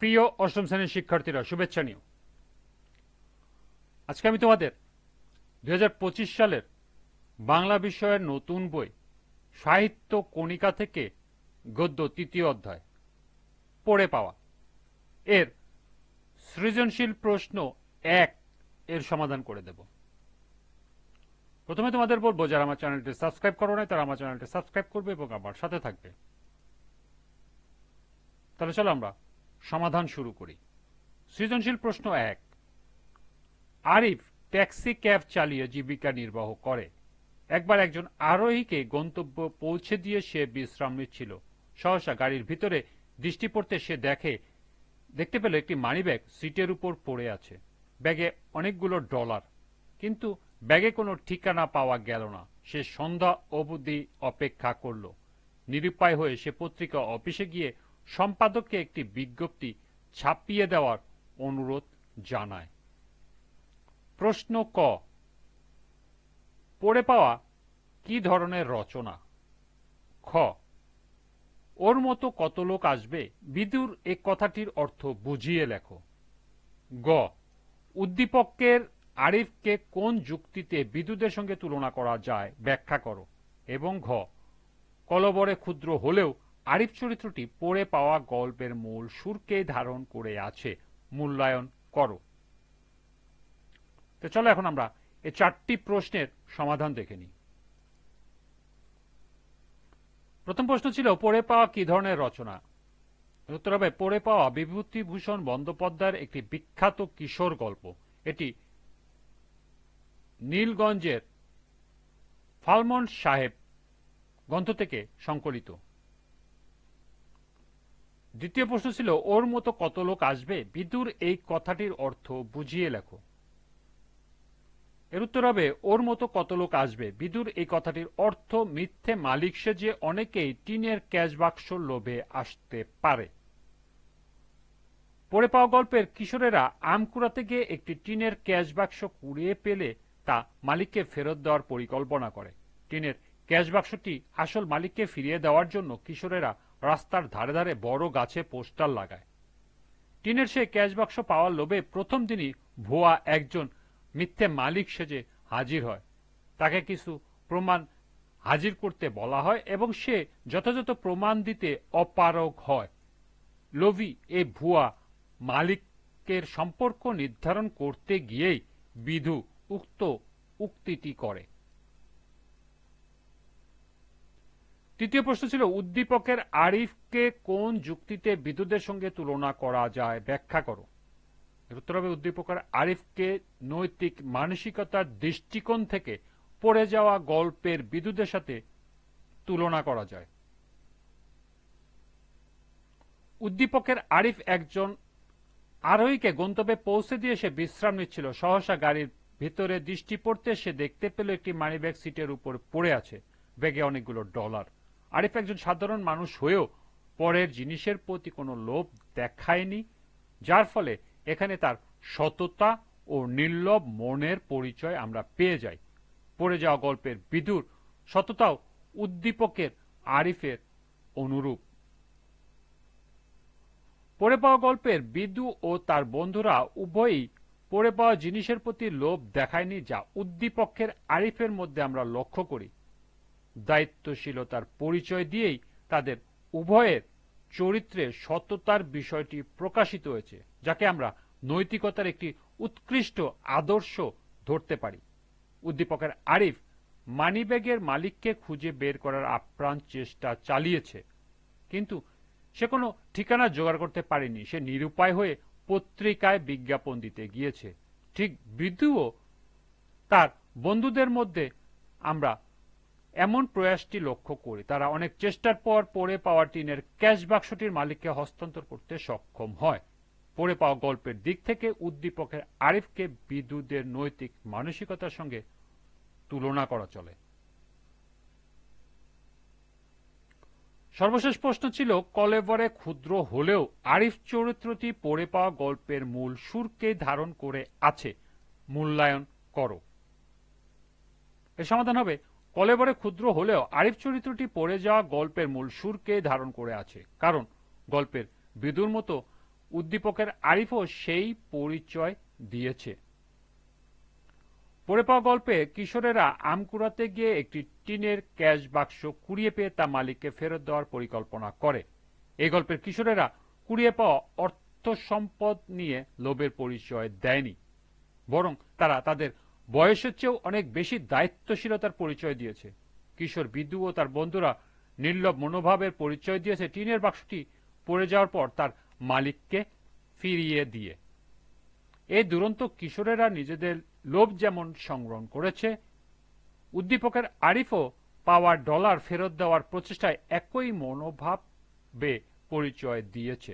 প্রিয় অষ্টম শ্রেণির শিক্ষার্থীরা, শুভেচ্ছা নিও। আজকে আমি তোমাদের দু হাজার পঁচিশ সালের বাংলা বিষয়ের নতুন বই, সাহিত্য কণিকা থেকে গদ্য তৃতীয় অধ্যায়, পড়ে পাওয়া। এর সৃজনশীল প্রশ্ন এক, এর সমাধান করে দেব। প্রথমে তোমাদের বলব, যারা আমার চ্যানেলটি সাবস্ক্রাইব করো নাই, তারা আমার চ্যানেলটি সাবস্ক্রাইব করবে এবং আমার সাথে থাকবে। তাহলে চলো আমরা সমাধান শুরু করি। সৃজনশীল প্রশ্ন এক। আরিফ ট্যাক্সি ক্যাব চালিয়ে জীবিকা নির্বাহ করে। একবার একজন আরোহীকে গন্তব্য পৌঁছে দিয়ে সে বিশ্রাম নিচ্ছিল। সহসা গাড়ির ভিতরে দৃষ্টি পড়তে সে দেখে, দেখতে পেল একটি মানিব্যাগ সিটের উপর পড়ে আছে। ব্যাগে অনেকগুলো ডলার। কিন্তু ব্যাগে কোনো ঠিকানা পাওয়া গেল না। সে সন্ধ্যা অবধি অপেক্ষা করল। নিরুপায় হয়ে সে পত্রিকা অফিসে গিয়ে সম্পাদককে একটি বিজ্ঞপ্তি ছাপিয়ে দেওয়ার অনুরোধ জানায়। প্রশ্ন ক, পড়ে পাওয়া কি ধরনের রচনা? খ, ওর মতো কত লোক আসবে? বিদুর, এ কথাটির অর্থ বুঝিয়ে লেখো। গ, উদ্দীপকের আরিফকে কোন যুক্তিতে বিদ্যুতের সঙ্গে তুলনা করা যায়? ব্যাখ্যা করো। এবং ঘ, কলবরে ক্ষুদ্র হলেও আরিফ চরিত্রটি পড়ে পাওয়া গল্পের মূল সুরকে ধারণ করে আছে। মূল্যায়ন করো। তো চলো এখন আমরা এই চারটি প্রশ্নের সমাধান দেখে নিই। প্রথম প্রশ্ন ছিল, পড়ে পাওয়া কি ধরনের রচনা? উত্তর হবে, পড়ে পাওয়া বিভূতিভূষণ বন্দ্যোপাধ্যায়ের একটি বিখ্যাত কিশোর গল্প। এটি নীলগঞ্জের ফালমন্ড সাহেব গ্রন্থ থেকে সংকলিত। দ্বিতীয় প্রশ্ন ছিল, ওর মতো কত লোক আসবে? বিদুর এই কথাটির অর্থ বুঝিয়ে লেখো। এর উত্তর হবে, ওর মতো কত লোক আসবে? বিদুর এই কথাটির অর্থ মিথ্যে মালিক সেজে অনেকেই টিনের ক্যাশ বাক্স লোভে আসতে পারে। পড়ে পাওয়া গল্পের কিশোরেরা আম কুড়াতে গিয়ে একটি টিনের ক্যাশ বাক্স কুড়িয়ে পেলে তা মালিককে ফেরত দেওয়ার পরিকল্পনা করে। টিনের ক্যাশ বাক্সটি আসল মালিককে ফিরিয়ে দেওয়ার জন্য কিশোরেরা রাস্তার ধারে ধারে বড় গাছে পোস্টার লাগায়। টিনের সে ক্যাশ বাক্স পাওয়ার লোভে প্রথম দিনই ভুয়া একজন মিথ্যে মালিক সেজে হাজির হয়। তাকে কিছু প্রমাণ হাজির করতে বলা হয় এবং সে যথাযথ প্রমাণ দিতে অপারগ হয়। লোভি এ ভুয়া মালিকের সম্পর্ক নির্ধারণ করতে গিয়েই বিধু উক্ত উক্তিটি করে। তৃতীয় প্রশ্ন ছিল, উদ্দীপকের আরিফকে কোন যুক্তিতে বিদ্যুতের সঙ্গে তুলনা করা যায়? ব্যাখ্যা করো। উত্তর হবে, উদ্দীপকের আরিফকে নৈতিক মানসিকতার দৃষ্টিকোণ থেকে পড়ে যাওয়া গল্পের বিদ্যুতের সাথে তুলনা করা যায়। উদ্দীপকের আরিফ একজন আরোহীকে গন্তব্যে পৌঁছে দিয়ে সে বিশ্রাম নিচ্ছিল। সহসা গাড়ির ভিতরে দৃষ্টি পড়তে সে দেখতে পেল একটি মানিব্যাগ সিটের উপর পড়ে আছে। ব্যাগে অনেকগুলো ডলার। আরিফ একজন সাধারণ মানুষ হয়েও পরের জিনিসের প্রতি কোনো লোভ দেখায়নি, যার ফলে এখানে তার সততা ও নির্লভ মনের পরিচয় আমরা পেয়ে যাই। পড়ে যাওয়া গল্পের বিদুর সততাও উদ্দীপকের আরিফের অনুরূপ। পড়ে পাওয়া গল্পের বিদু ও তার বন্ধুরা উভয়ই পড়ে পাওয়া জিনিসের প্রতি লোভ দেখায়নি, যা উদ্দীপকের আরিফের মধ্যে আমরা লক্ষ্য করি। দায়িত্বশীলতার পরিচয় দিয়েই তাদের উভয়ের চরিত্রে সততার বিষয়টি প্রকাশিত হয়েছে, যাকে আমরা নৈতিকতার একটি উৎকৃষ্ট আদর্শ ধরতে পারি। উদ্দীপকের আরিফ মানিব্যাগের মালিককে খুঁজে বের করার আপ্রাণ চেষ্টা চালিয়েছে, কিন্তু সে কোনো ঠিকানা জোগাড় করতে পারেনি। সে নিরুপায় হয়ে পত্রিকায় বিজ্ঞাপন দিতে গিয়েছে। ঠিক বিদ্যুও তার বন্ধুদের মধ্যে আমরা এমন প্রয়াসটি লক্ষ্য করি তারা অনেক চেষ্টার পর পড়ে পাওয়া টিনের ক্যাশ বাক্সটির মালিককে হস্তান্তর করতে সক্ষম হয়। পড়ে পাওয়া গল্পের দিক থেকে উদ্দীপকের আরিফকে বিদ্যুতের নৈতিক মানসিকতার সঙ্গে তুলনা করা চলে। সর্বশেষ প্রশ্ন ছিল, কলেবরে ক্ষুদ্র হলেও আরিফ চরিত্রটি পড়ে পাওয়া গল্পের মূল সুরকে ধারণ করে আছে। মূল্যায়ন করো। এর সমাধান হবে কলেবরে ক্ষুদ্র হলেও আরিফ চরিত্রটি পড়ে যাওয়া গল্পের মূল সুরকে ধারণ করে আছে। কারণ গল্পের বিদুর মতো উদ্দীপকের আরিফও সেই পরিচয় দিয়েছে। পড়ে পাওয়া গল্পে কিশোরেরা আম কুড়াতে গিয়ে একটি টিনের ক্যাশ বাক্স কুড়িয়ে পেয়ে তা মালিককে ফেরত দেওয়ার পরিকল্পনা করে। এই গল্পের কিশোরেরা কুড়িয়ে পাওয়া অর্থ সম্পদ নিয়ে লোভের পরিচয় দেয়নি, বরং তারা তাদের বয়সের চেয়েও অনেক বেশি দায়িত্বশীলতার পরিচয় দিয়েছে। কিশোর বিদু ও তার বন্ধুরা নির্লভ মনোভাবের পরিচয় দিয়েছে টিনের বাক্সটি পড়ে যাওয়ার পর তার মালিককে ফিরিয়ে দিয়ে। এই দুরন্ত কিশোরেরা নিজেদের লোভ যেমন সংগ্রহ করেছে, উদ্দীপকের আরিফও পাওয়ার ডলার ফেরত দেওয়ার প্রচেষ্টায় একই মনোভাবে পরিচয় দিয়েছে।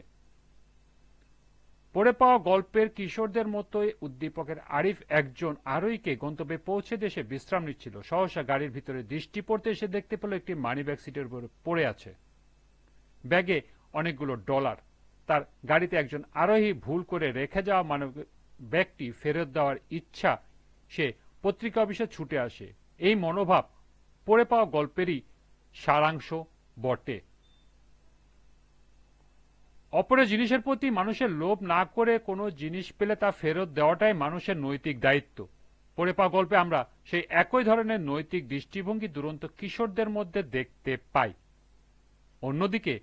পড়ে পাওয়া গল্পের কিশোরদের মতোই উদ্দীপকের আরিফ একজন আরোহীকে গন্তব্যে পৌঁছে দেশে বিশ্রাম নিচ্ছিল। সহসা গাড়ির ভিতরে দৃষ্টি পড়তে এসে দেখতে পেল একটি মানিব্যাগ সিটের উপরে পড়ে আছে। ব্যাগে অনেকগুলো ডলার। তার গাড়িতে একজন আরোহী ভুল করে রেখে যাওয়া মানব ব্যাগটি ফেরত দেওয়ার ইচ্ছা সে পত্রিকা অফিসে ছুটে আসে। এই মনোভাব পড়ে পাওয়া গল্পেরই সারাংশ বটে। অপরের জিনিসের প্রতি মানুষের লোভ না করে কোনো জিনিস পেলে তা ফেরত দেওয়াটাই মানুষের নৈতিক দায়িত্ব। পড়ে পা গল্পে আমরা সেই একই ধরনের নৈতিক দৃষ্টিভঙ্গি দুরন্ত কিশোরদের মধ্যে দেখতে পাই। অন্যদিকে,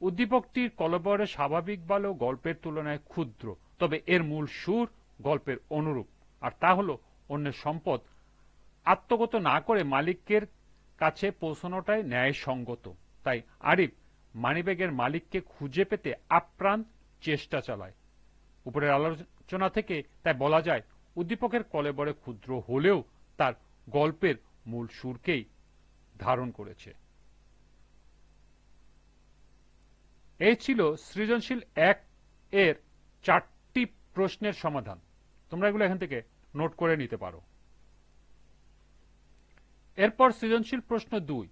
উদ্দীপকটির কলবরে স্বাভাবিক বালেও গল্পের তুলনায় ক্ষুদ্র, তবে এর মূল সুর গল্পের অনুরূপ। আর তা হল অন্যের সম্পদ। আত্মগত না করে মালিকের কাছে পৌঁছানোটাই ন্যায়সঙ্গত। তাই আরিফ মানিব্যাগের মালিককে খুঁজে পেতে আপ্রাণ চেষ্টা চালায়। উপরের আলোচনা থেকে তাই বলা যায়, উদ্দীপকের কলেবরে ক্ষুদ্র হলেও তার গল্পের মূল সুরকেই ধারণ করেছে। এই ছিল সৃজনশীল এক এর চারটি প্রশ্নের সমাধান। তোমরা এগুলো এখান থেকে নোট করে নিতে পারো। এরপর সৃজনশীল প্রশ্ন দুই।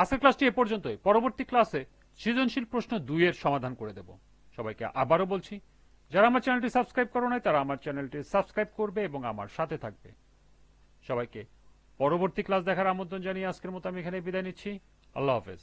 আজকের ক্লাসটি এ পর্যন্তই। পরবর্তী ক্লাসে সৃজনশীল প্রশ্ন দুই এর সমাধান করে দেব। সবাইকে আবারও বলছি, যারা আমার চ্যানেলটি সাবস্ক্রাইব করো নাই, তারা আমার চ্যানেলটি সাবস্ক্রাইব করবে এবং আমার সাথে থাকবে। সবাইকে পরবর্তী ক্লাস দেখার আমন্ত্রণ জানিয়ে আজকের মতো আমি এখানে বিদায় নিচ্ছি। আল্লাহ হাফেজ।